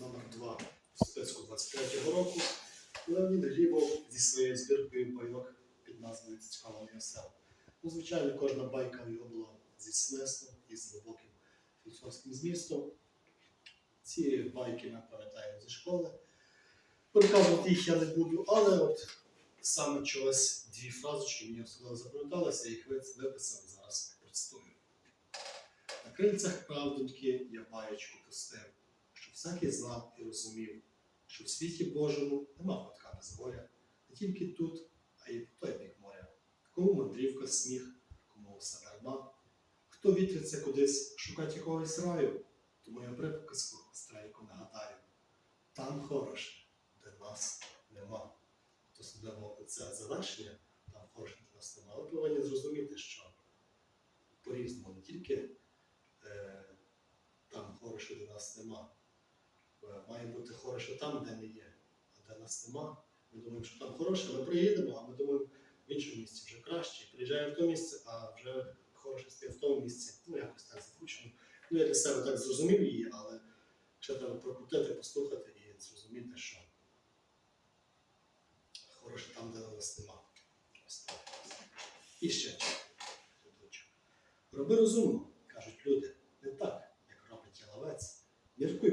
номер 2 в списку 23-го року. Леонід Глібов зі своєю збіркою байок під назвою Цікавий осел. Ну, звичайно, кожна байка в його була зі смислом і з глибоким філософським змістом. Ці байки ми пам'ятаємо зі школи. Переказувати їх я не буду, але от саме чогось дві фразочки мені особливо запам'яталися, їх виписав зараз процитую. На крильцях правдоньки я баєчку пустив, всякий знав і розумів, що в світі Божому нема кутка без горя, не тільки тут, а й по той бік моря. Кому мандрівка сміх, кому все дарма. Хто вітриться кудись шукать якогось раю, тому я приказку стрейку нагадаю. Там хороше, де нас нема. То особливо це завершення, там хороше де нас нема. Але повинні зрозуміти, що по-різному не тільки е, там хороше, де нас нема. Е, Має бути хороше там, де ми є, а де нас нема. Ми думаємо, що там хороше, ми приїдемо, а ми думаємо, в іншому місці вже краще. Приїжджаємо в то місце, а вже хороше стає в тому місці. Ну, якось так закручено. Ну, я для себе так зрозумів її, але ще треба прокрутити, послухати і зрозуміти, що хороше там, де нас нема. І ще. Роби розумно, кажуть люди, не так, як робить яловець. Міркуй